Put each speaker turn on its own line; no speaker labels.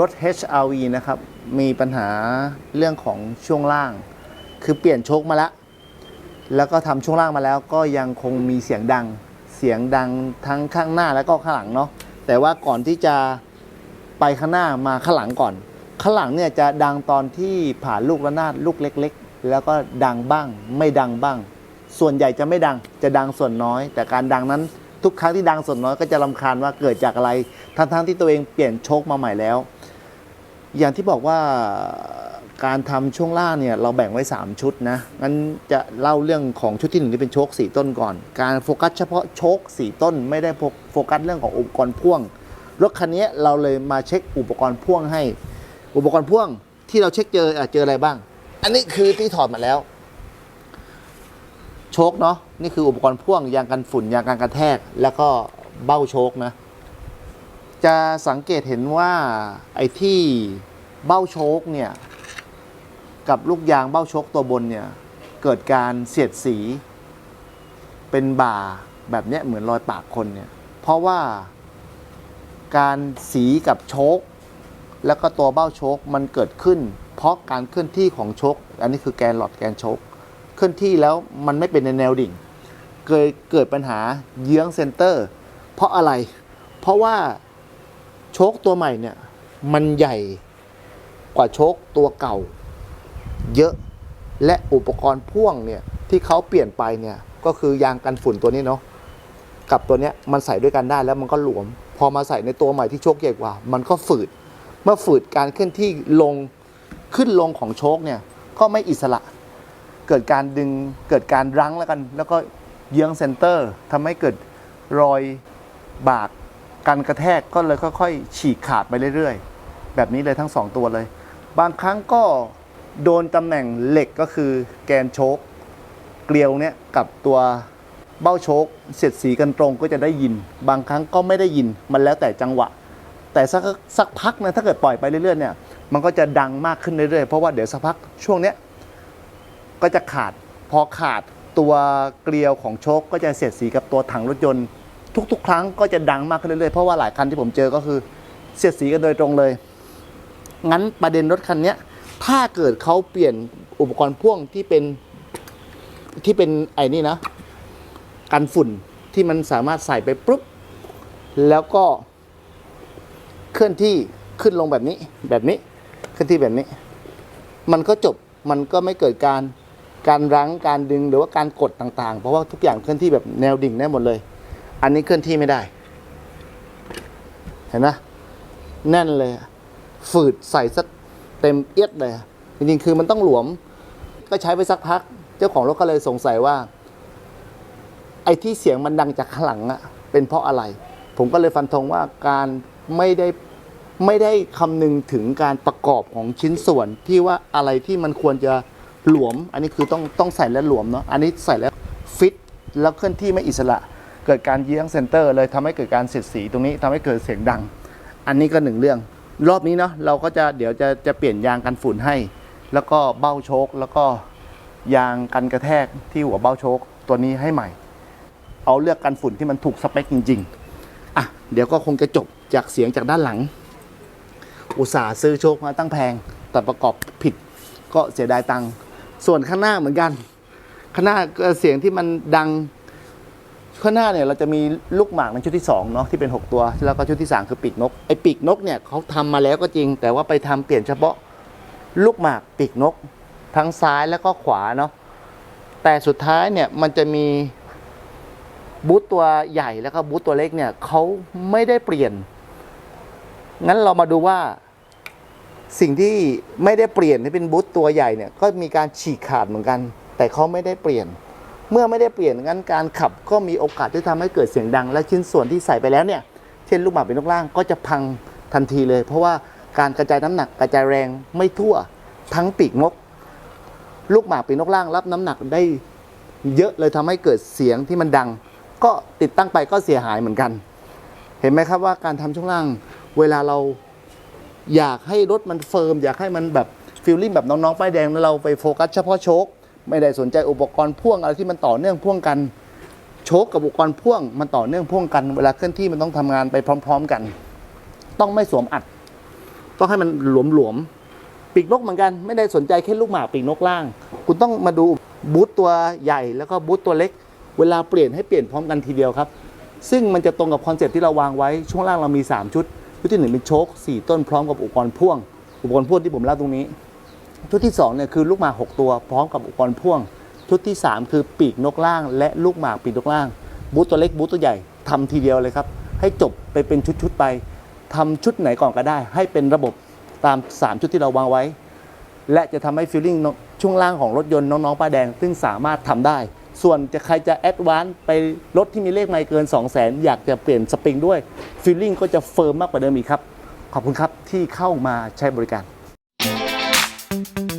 รถ HRV นะครับ มีปัญหาเรื่องของช่วงล่าง คือเปลี่ยนโชคมาแล้ว แล้วก็ทำช่วงล่างมาแล้วก็ยังคงมีเสียงดัง เสียงดังทั้งข้างหน้าแล้วก็ข้างหลังเนาะ แต่ว่าก่อนที่จะไปข้างหน้ามาข้างหลังก่อน ข้างหลังเนี่ยจะดังตอนที่ผ่านลูกระนาดลูกเล็ก ๆ แล้วก็ดังบ้าง ไม่ดังบ้าง ส่วนใหญ่จะไม่ดัง จะดังส่วนน้อย แต่การดังนั้นทุกครั้งที่ดังส่วนน้อยก็จะรำคาญว่าเกิดจากอะไร ทั้งๆที่ตัวเองเปลี่ยนโชคมาใหม่แล้ว อย่างที่บอกว่าการทำช่วงล่างเนี่ยเราแบ่งไว้ 3 ชุดนะ งั้นจะเล่าเรื่องของชุดที่หนึ่งที่เป็นโชค4ต้นก่อน การโฟกัสเฉพาะโชค4ต้น ไม่ได้โฟกัสเรื่องของอุปกรณ์พ่วง รถคันนี้เราเลยมาเช็คอุปกรณ์พ่วงให้ อุปกรณ์พ่วงที่เราเช็คเจออเจออะไรบ้าง อันนี้คือที่ถอดมาแล้ว โชคเนาะ นี่คืออุปกรณ์พ่วงยางกันฝุ่นยางกันกระแทก แล้วก็เบ้าโชคนะ จะสังเกตเห็นว่าไอ้ที่เบ้าโชคเนี่ยกับลูกยางเบ้าโชคตัวบนเนี่ยเกิดการเสียดสี เป็นบ่าแบบเนี้ยเหมือนรอยปากคนเนี่ยเพราะว่าการสีกับโชคแล้วก็ตัวเบ้าโชคมันเกิดขึ้น เพราะการเคลื่อนที่ของโชคอันนี้คือแกนหลอดแกนโชคเคลื่อนที่แล้วมันไม่เป็นในแนวดิ่งเกิดเกิดปัญหาเยื้องเซนเตอร์ เพราะอะไร เพราะว่า โชคตัวใหม่เนี่ย มันใหญ่กว่าโชคตัวเก่า เยอะและอุปกรณ์พ่วงเนี่ยที่เขาเปลี่ยนไปเนี่ยก็คือยางกันฝุ่นตัวนี้เนาะกับตัวเนี้ยมันใส่ด้วยกันได้แล้วมันก็หลวม พอมาใส่ในตัวใหม่ที่โชคใหญ่กว่า มันก็ฝืด เมื่อฝืดการเคลื่อนที่ลงขึ้นลงของโชคเนี่ยก็ไม่อิสระ เกิดการดึงเกิดการรั้งแล้วกัน แล้วก็เยื้องเซนเตอร์ทำให้เกิดรอยบาก การกระแทกก็เลยค่อยๆ ฉีกขาดไปเรื่อยๆ แบบนี้เลยทั้งสองตัวเลย บางครั้งก็โดนตำแหน่งเหล็กก็คือแกนโชคเกลียวเนี่ยกับตัวเบ้าโชคเสียดสีกันตรงก็จะได้ยิน บางครั้งก็ไม่ได้ยินมันแล้วแต่จังหวะ แต่สักสักพักนะถ้าเกิดปล่อยไปเรื่อยๆเนี่ยมันก็จะดังมากขึ้นเรื่อยๆ เพราะว่าเดี๋ยวสักพักช่วงเนี้ยก็จะขาดพอขาดตัวเกลียวของโชคก็จะเสียดสีกับตัวถังรถยนต์ ทุก ๆ ครั้งก็จะดังมากขึ้นเรื่อยๆ เพราะว่าหลายคันที่ผมเจอก็คือเสียดสีกันโดยตรงเลย งั้นประเด็นรถคันนี้ถ้าเกิดเขาเปลี่ยนอุปกรณ์พ่วงที่เป็นที่เป็นไอ้นี่นะ กันฝุ่นที่มันสามารถใส่ไปปุ๊บ แล้วก็เคลื่อนที่ขึ้นลงแบบนี้แบบนี้เคลื่อนที่แบบนี้ มันก็จบมันก็ไม่เกิดการการรั้งการดึงหรือว่าการกดต่างๆ เพราะว่าทุกอย่างเคลื่อนที่แบบแนวดิ่งได้หมดเลย อันนี้เคลื่อนที่ไม่ได้ เห็นไหมแน่นเลย ฝืดใส่สักเต็มเอียดเลย จริงๆ คือมันต้องหลวม ก็ใช้ไปสักพัก เจ้าของรถก็เลยสงสัยว่า ไอ้ที่เสียงมันดังจากข้างหลังอะเป็นเพราะอะไร ผมก็เลยฟันธงว่าการไม่ได้ไม่ได้คำนึงถึงการประกอบของชิ้นส่วนที่ว่าอะไรที่มันควรจะหลวม อันนี้คือต้องต้องใส่แล้วหลวมเนาะ อันนี้ใส่แล้วฟิตแล้วเคลื่อนที่ไม่อิสระ เกิดการเยื้องเซนเตอร์เลยทำให้เกิดการเสียดสีตรงนี้ทำให้เกิดเสียงดัง อันนี้ก็หนึ่งเรื่อง รอบนี้เนาะเราก็จะเดี๋ยวจะจะเปลี่ยนยางกันฝุ่นให้ แล้วก็เบ้าโชคแล้วก็ยางกันกระแทกที่หัวเบ้าโชคตัวนี้ให้ใหม่ เอาเลือกกันฝุ่นที่มันถูกสเปคจริง ๆอะเดี๋ยวก็คงจะจบจากเสียงจากด้านหลัง อุตส่าห์ซื้อโชคมาตั้งแพงแต่ประกอบผิดก็เสียดายตังค์ส่วนข้างหน้าเหมือนกัน ข้างหน้าเสียงที่มันดัง ข้างหน้าเนี่ยเราจะมีลูกหมากในชุดที่2เนาะที่เป็น 6 ตัวแล้วก็ชุดที่ 3 คือปีกนกไอ้ปีกนกเนี่ยเขาทำมาแล้วก็จริง แต่ว่าไปทำเปลี่ยนเฉพาะลูกหมากปีกนก ทั้งซ้ายแล้วก็ขวาเนาะแต่สุดท้ายเนี่ยมันจะมีบูธตัวใหญ่แล้วก็บูธตัวเล็กเนี่ยเขาไม่ได้เปลี่ยน งั้นเรามาดูว่าสิ่งที่ไม่ได้เปลี่ยนที่เป็นบูธตัวใหญ่เนี่ยก็มีการฉีกขาดเหมือนกัน แต่เขาไม่ได้เปลี่ยน เมื่อไม่ได้เปลี่ยนงั้นการขับก็มีโอกาสที่ทำให้เกิดเสียงดัง และชิ้นส่วนที่ใส่ไปแล้วเนี่ยเช่นลูกหมากเป็นลูกล่างก็จะพังทันทีเลย เพราะว่าการกระจายน้ำหนักกระจายแรงไม่ทั่วทั้งปีกนก ลูกหมากปีกนกล่างรับน้ำหนักได้เยอะเลยทำให้เกิดเสียงที่มันดัง ก็ติดตั้งไปก็เสียหายเหมือนกัน เห็นไหมครับว่าการทำช่วงล่างเวลาเราอยากให้รถมันเฟิร์มอยากให้มันแบบฟิลลิ่งแบบน้องๆป้ายแดงแล้วเราไปโฟกัสเฉพาะโชค ไม่ได้สนใจอุปกรณ์พ่วงอะไรที่มันต่อเนื่องพ่วงกัน โชคกับอุปกรณ์พ่วงมันต่อเนื่องพ่วงกัน เวลาเคลื่อนที่มันต้องทำงานไปพร้อม ๆกัน ต้องไม่สวมอัด ต้องให้มันหลวมๆปีกนกเหมือนกัน ไม่ได้สนใจแค่ลูกหมาปีกนกล่าง คุณต้องมาดูบูทตัวใหญ่แล้วก็บูทตัวเล็ก เวลาเปลี่ยนให้เปลี่ยนพร้อมกันทีเดียวครับ ซึ่งมันจะตรงกับคอนเซ็ปต์ที่เราวางไว้ช่วงล่างเรามี 3 ชุดชุดที่หนึ่งเป็นโชค4ต้นพร้อมกับอุปกรณ์พ่วง อุปกรณ์พ่วงที่ผมเล่าตรงนี้ ชุดที่2เนี่ยคือลูกหมาก6 ตัวพร้อมกับอุปกรณ์พ่วง ชุดที่ 3 คือปีกนกล่าง และลูกหมากปีกนกล่าง บูทตัวเล็กบูทตัวใหญ่ทำทีเดียวเลยครับ ให้จบไปเป็นชุดๆไปทำชุดไหนก่อนก็ได้ ให้เป็นระบบตาม 3 ชุดที่เราวางไว้ และจะทำให้ฟีลลิ่งช่วงล่างของรถยนต์น้องๆป้าแดง ซึ่งสามารถทำได้ ส่วนจะใครจะแอดวานซ์ไปรถที่มีเลขไมล์เกิน 2 0 0 0 0 0อยากจะเปลี่ยนสปริงด้วยฟีลลิ่งก็จะเฟิร์มมากกว่าเดิมอีกครับ ขอบคุณครับที่เข้ามาใช้บริการ Thank you.